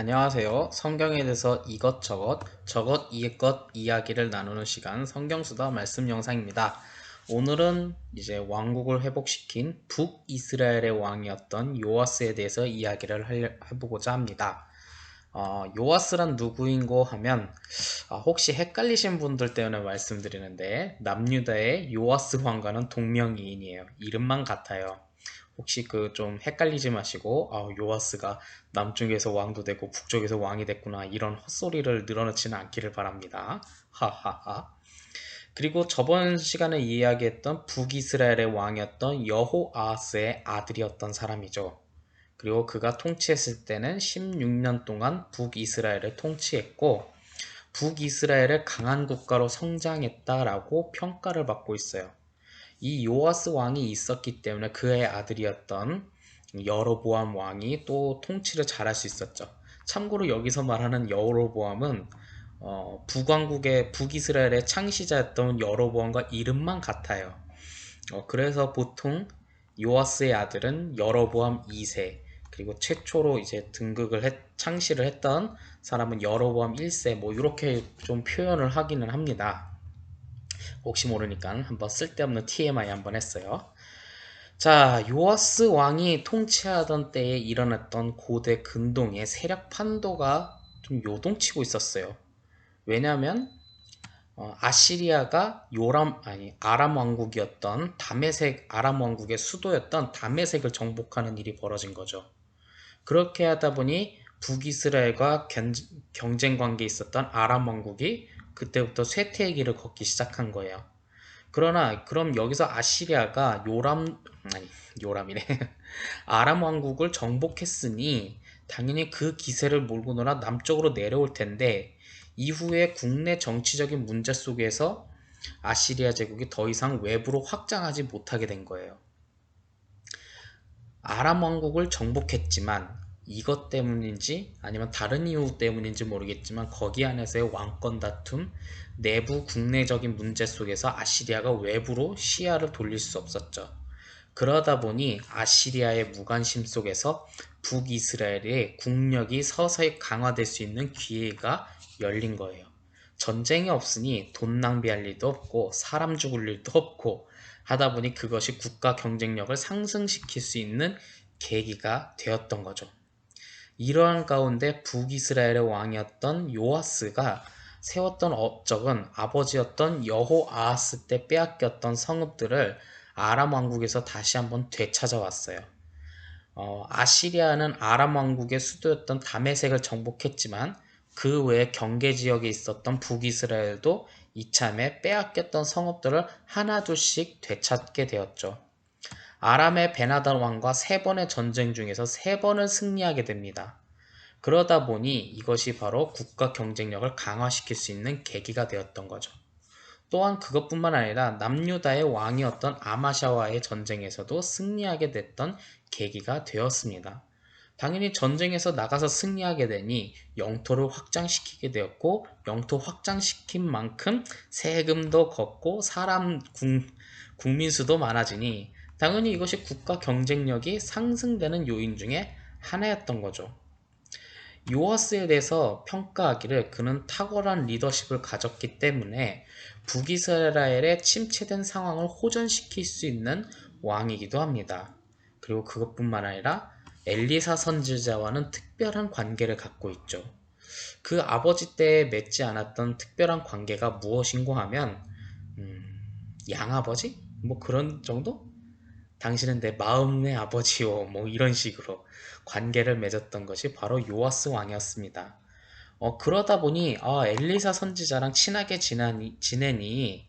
안녕하세요. 성경에 대해서 이것저것, 저것, 이것 이야기를 나누는 시간 성경수다 말씀 영상입니다. 오늘은 이제 왕국을 회복시킨 북이스라엘의 왕이었던 요아스에 대해서 이야기를 해보고자 합니다. 어, 요아스란 누구인고 하면 어, 혹시 헷갈리신 분들 때문에 말씀드리는데 남유다의 요아스 왕과는 동명이인이에요. 이름만 같아요. 혹시 그 좀 헷갈리지 마시고 아, 요아스가 남쪽에서 왕도 되고 북쪽에서 왕이 됐구나 이런 헛소리를 늘어놓지는 않기를 바랍니다. 하하하. 그리고 저번 시간에 이야기했던 북이스라엘의 왕이었던 여호아스의 아들이었던 사람이죠. 그리고 그가 통치했을 때는 16년 동안 북이스라엘을 통치했고 북이스라엘을 강한 국가로 성장했다라고 평가를 받고 있어요. 이 요아스 왕이 있었기 때문에 그의 아들이었던 여로보암 왕이 또 통치를 잘할 수 있었죠. 참고로 여기서 말하는 여로보암은 어, 북왕국의 북이스라엘의 창시자였던 여로보암과 이름만 같아요. 어, 그래서 보통 요아스의 아들은 여로보암 2세 그리고 최초로 이제 등극을 했, 창시를 했던 사람은 여로보암 1세 뭐 이렇게 좀 표현을 하기는 합니다. 혹시 모르니까 한번 쓸데없는 TMI 한번 했어요. 자, 요아스 왕이 통치하던 때에 일어났던 고대 근동의 세력 판도가 좀 요동치고 있었어요. 왜냐하면 어, 아시리아가 요람 아니 아람 왕국이었던 다메색 아람 왕국의 수도였던 다메색을 정복하는 일이 벌어진 거죠. 그렇게 하다 보니 북이스라엘과 경쟁 관계에 있었던 아람 왕국이 그때부터 쇠퇴의 길을 걷기 시작한 거예요. 그러나 그럼 여기서 아시리아가 요람 아니 요람이래 아람 왕국을 정복했으니 당연히 그 기세를 몰고 놀아 남쪽으로 내려올 텐데 이후에 국내 정치적인 문제 속에서 아시리아 제국이 더 이상 외부로 확장하지 못하게 된 거예요. 아람 왕국을 정복했지만 이것 때문인지 아니면 다른 이유 때문인지 모르겠지만 거기 안에서의 왕권 다툼, 내부 국내적인 문제 속에서 아시리아가 외부로 시야를 돌릴 수 없었죠. 그러다 보니 아시리아의 무관심 속에서 북이스라엘의 국력이 서서히 강화될 수 있는 기회가 열린 거예요. 전쟁이 없으니 돈 낭비할 일도 없고 사람 죽을 일도 없고 하다 보니 그것이 국가 경쟁력을 상승시킬 수 있는 계기가 되었던 거죠. 이러한 가운데 북이스라엘의 왕이었던 요아스가 세웠던 업적은 아버지였던 여호아하스 때 빼앗겼던 성읍들을 아람 왕국에서 다시 한번 되찾아왔어요. 어, 아시리아는 아람 왕국의 수도였던 다메색을 정복했지만 그 외에 경계 지역에 있었던 북이스라엘도 이참에 빼앗겼던 성읍들을 하나둘씩 되찾게 되었죠. 아람의 베나단 왕과 세 번의 전쟁 중에서 세 번을 승리하게 됩니다. 그러다 보니 이것이 바로 국가 경쟁력을 강화시킬 수 있는 계기가 되었던 거죠. 또한 그것뿐만 아니라 남유다의 왕이었던 아마샤와의 전쟁에서도 승리하게 됐던 계기가 되었습니다. 당연히 전쟁에서 나가서 승리하게 되니 영토를 확장시키게 되었고 영토 확장시킨 만큼 세금도 걷고 사람 국, 국민 수도 많아지니 당연히 이것이 국가 경쟁력이 상승되는 요인 중에 하나였던 거죠. 요아스에 대해서 평가하기를 그는 탁월한 리더십을 가졌기 때문에 북이스라엘의 침체된 상황을 호전시킬 수 있는 왕이기도 합니다. 그리고 그것뿐만 아니라 엘리사 선지자와는 특별한 관계를 갖고 있죠. 그 아버지 때 맺지 않았던 특별한 관계가 무엇인고 하면 음, 양아버지? 뭐 그런 정도? 당신은 내 마음의 아버지요. 뭐 이런 식으로 관계를 맺었던 것이 바로 요아스 왕이었습니다. 어, 그러다 보니 아, 엘리사 선지자랑 친하게 지내니, 지내니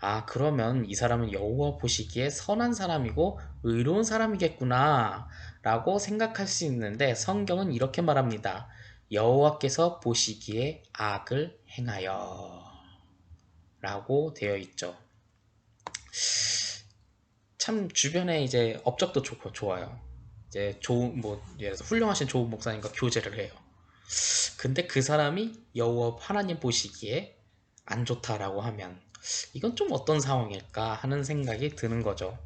아 그러면 이 사람은 여호와 보시기에 선한 사람이고 의로운 사람이겠구나 라고 생각할 수 있는데 성경은 이렇게 말합니다. 여호와께서 보시기에 악을 행하여 라고 되어 있죠. 참 주변에 이제 업적도 좋고 좋아요. 이제 좋은 뭐 예를 훌륭하신 좋은 목사님과 교제를 해요. 근데 그 사람이 여호와 하나님 보시기에 안 좋다라고 하면 이건 좀 어떤 상황일까 하는 생각이 드는 거죠.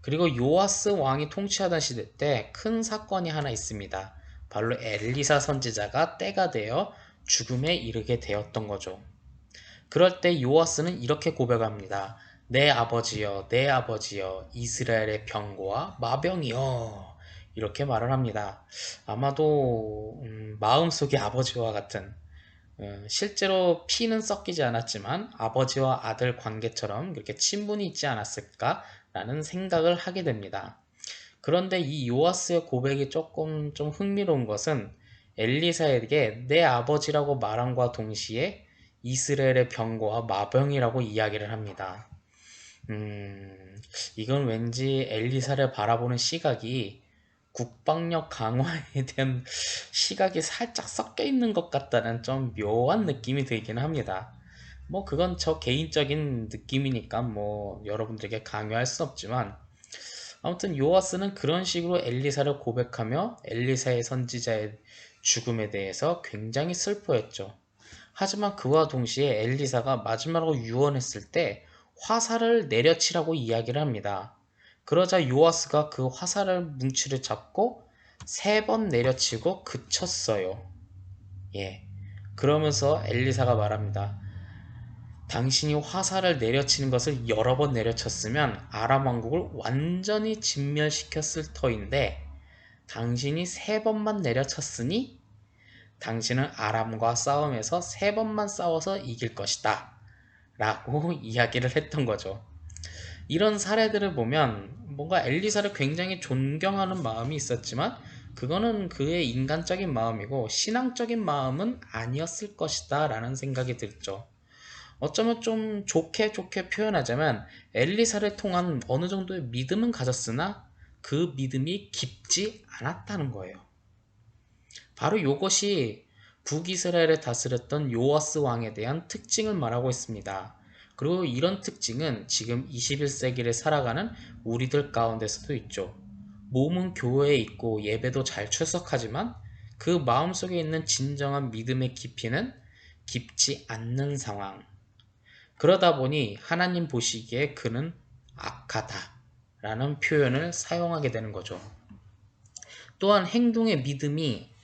그리고 요아스 왕이 통치하던 시대 때 큰 사건이 하나 있습니다. 바로 엘리사 선지자가 때가 되어 죽음에 이르게 되었던 거죠. 그럴 때 요아스는 이렇게 고백합니다. 내 아버지여, 내 아버지여, 이스라엘의 병고와 마병이여. 이렇게 말을 합니다. 아마도 음, 마음속의 아버지와 같은 어, 실제로 피는 섞이지 않았지만 아버지와 아들 관계처럼 그렇게 친분이 있지 않았을까라는 생각을 하게 됩니다. 그런데 이 요아스의 고백이 조금 좀 흥미로운 것은 엘리사에게 내 아버지라고 말함과 동시에 이스라엘의 병고와 마병이라고 이야기를 합니다. 음, 이건 왠지 엘리사를 바라보는 시각이 국방력 강화에 대한 시각이 살짝 섞여 있는 것 같다는 좀 묘한 느낌이 들기는 합니다. 뭐 그건 저 개인적인 느낌이니까 뭐 여러분들에게 강요할 수 없지만 아무튼 요아스는 그런 식으로 엘리사를 고백하며 엘리사의 선지자의 죽음에 대해서 굉장히 슬퍼했죠. 하지만 그와 동시에 엘리사가 마지막으로 유언했을 때 화살을 내려치라고 이야기를 합니다. 그러자 요아스가 그 화살을 뭉치를 잡고 세 번 내려치고 그쳤어요. 예. 그러면서 엘리사가 말합니다. 당신이 화살을 내려치는 것을 여러 번 내려쳤으면 아람 왕국을 완전히 진멸시켰을 터인데 당신이 세 번만 내려쳤으니 당신은 아람과 싸움에서 세 번만 싸워서 이길 것이다. 라고 이야기를 했던 거죠. 이런 사례들을 보면 뭔가 엘리사를 굉장히 존경하는 마음이 있었지만 그거는 그의 인간적인 마음이고 신앙적인 마음은 아니었을 것이다 라는 생각이 들죠. 어쩌면 좀 좋게 좋게 표현하자면 엘리사를 통한 어느 정도의 믿음은 가졌으나 그 믿음이 깊지 않았다는 거예요. 바로 이것이 북이스라엘을 다스렸던 요아스 왕에 대한 특징을 말하고 있습니다. 그리고 이런 특징은 지금 21세기를 살아가는 우리들 가운데서도 있죠. 몸은 교회에 있고 예배도 잘 출석하지만 그 마음속에 있는 진정한 믿음의 깊이는 깊지 않는 상황. 그러다 보니 하나님 보시기에 그는 악하다 라는 표현을 사용하게 되는 거죠. 또한 행동의 믿음이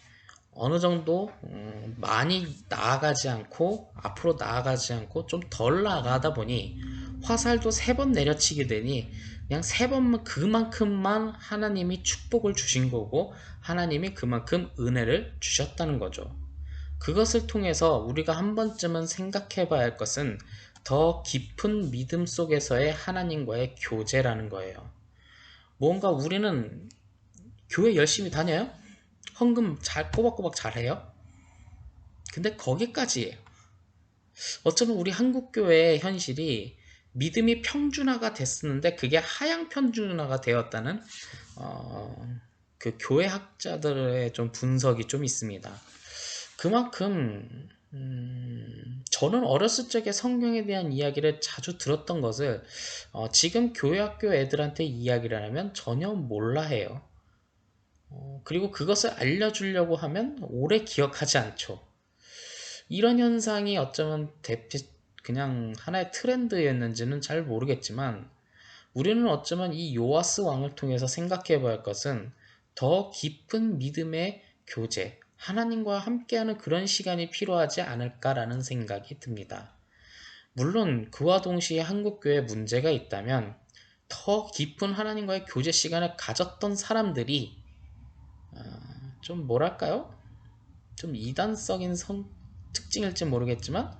어느 정도 음, 많이 나아가지 않고 앞으로 나아가지 않고 좀 덜 나아가다 보니 화살도 세 번 내려치게 되니 그냥 세 번만 그만큼만 하나님이 축복을 주신 거고 하나님이 그만큼 은혜를 주셨다는 거죠. 그것을 통해서 우리가 한 번쯤은 생각해 봐야 할 것은 더 깊은 믿음 속에서의 하나님과의 교제라는 거예요. 뭔가 우리는 교회 열심히 다녀요? 헌금 잘 꼬박꼬박 잘해요? 근데 거기까지예요. 어쩌면 우리 한국 교회의 현실이 믿음이 평준화가 됐었는데 그게 하향 평준화가 되었다는 어, 그 교회 학자들의 좀 분석이 좀 있습니다. 그만큼 음, 저는 어렸을 적에 성경에 대한 이야기를 자주 들었던 것을 어, 지금 교회 학교 애들한테 이야기를 하면 전혀 몰라 해요. 어, 그리고 그것을 알려주려고 하면 오래 기억하지 않죠. 이런 현상이 어쩌면 대표 그냥 하나의 트렌드였는지는 잘 모르겠지만 우리는 어쩌면 이 요아스 왕을 통해서 생각해 봐야 할 것은 더 깊은 믿음의 교제, 하나님과 함께하는 그런 시간이 필요하지 않을까라는 생각이 듭니다. 물론 그와 동시에 한국교회에 문제가 있다면 더 깊은 하나님과의 교제 시간을 가졌던 사람들이 어, 좀 뭐랄까요? 좀 이단적인 성, 특징일지 모르겠지만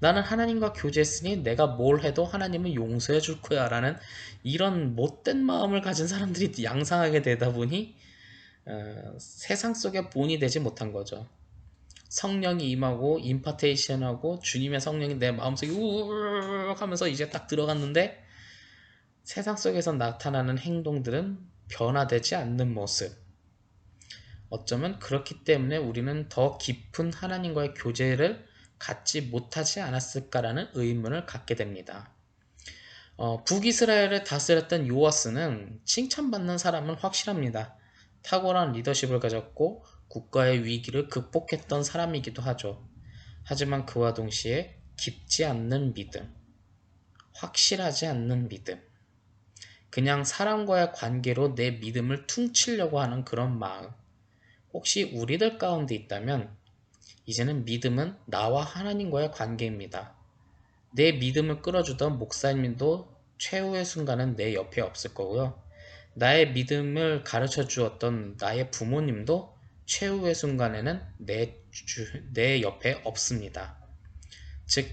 나는 하나님과 교제했으니 내가 뭘 해도 하나님은 용서해 줄 거야 라는 이런 못된 마음을 가진 사람들이 양상하게 되다 보니 어, 세상 속에 본이 되지 못한 거죠. 성령이 임하고 임파테이션하고 주님의 성령이 내 마음속에 우르르 하면서 이제 딱 들어갔는데 세상 속에서 나타나는 행동들은 변화되지 않는 모습. 어쩌면 그렇기 때문에 우리는 더 깊은 하나님과의 교제를 갖지 못하지 않았을까라는 의문을 갖게 됩니다. 어, 북이스라엘을 다스렸던 요아스는 칭찬받는 사람은 확실합니다. 탁월한 리더십을 가졌고 국가의 위기를 극복했던 사람이기도 하죠. 하지만 그와 동시에 깊지 않는 믿음, 확실하지 않는 믿음, 그냥 사람과의 관계로 내 믿음을 퉁치려고 하는 그런 마음, 혹시 우리들 가운데 있다면 이제는 믿음은 나와 하나님과의 관계입니다. 내 믿음을 끌어주던 목사님도 최후의 순간은 내 옆에 없을 거고요. 나의 믿음을 가르쳐 주었던 나의 부모님도 최후의 순간에는 내, 주, 내 옆에 없습니다. 즉,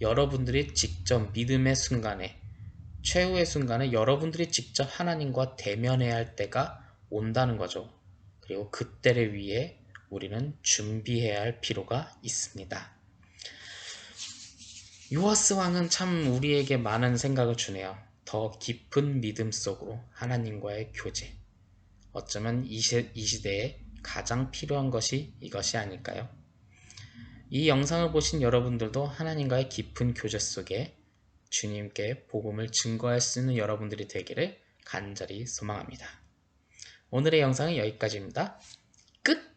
여러분들이 직접 믿음의 순간에, 최후의 순간에 여러분들이 직접 하나님과 대면해야 할 때가 온다는 거죠. 그리고 그때를 위해 우리는 준비해야 할 필요가 있습니다. 요하스 왕은 참 우리에게 많은 생각을 주네요. 더 깊은 믿음 속으로 하나님과의 교제. 어쩌면 이, 시, 이 시대에 가장 필요한 것이 이것이 아닐까요? 이 영상을 보신 여러분들도 하나님과의 깊은 교제 속에 주님께 복음을 증거할 수 있는 여러분들이 되기를 간절히 소망합니다. 오늘의 영상은 여기까지입니다. 끝!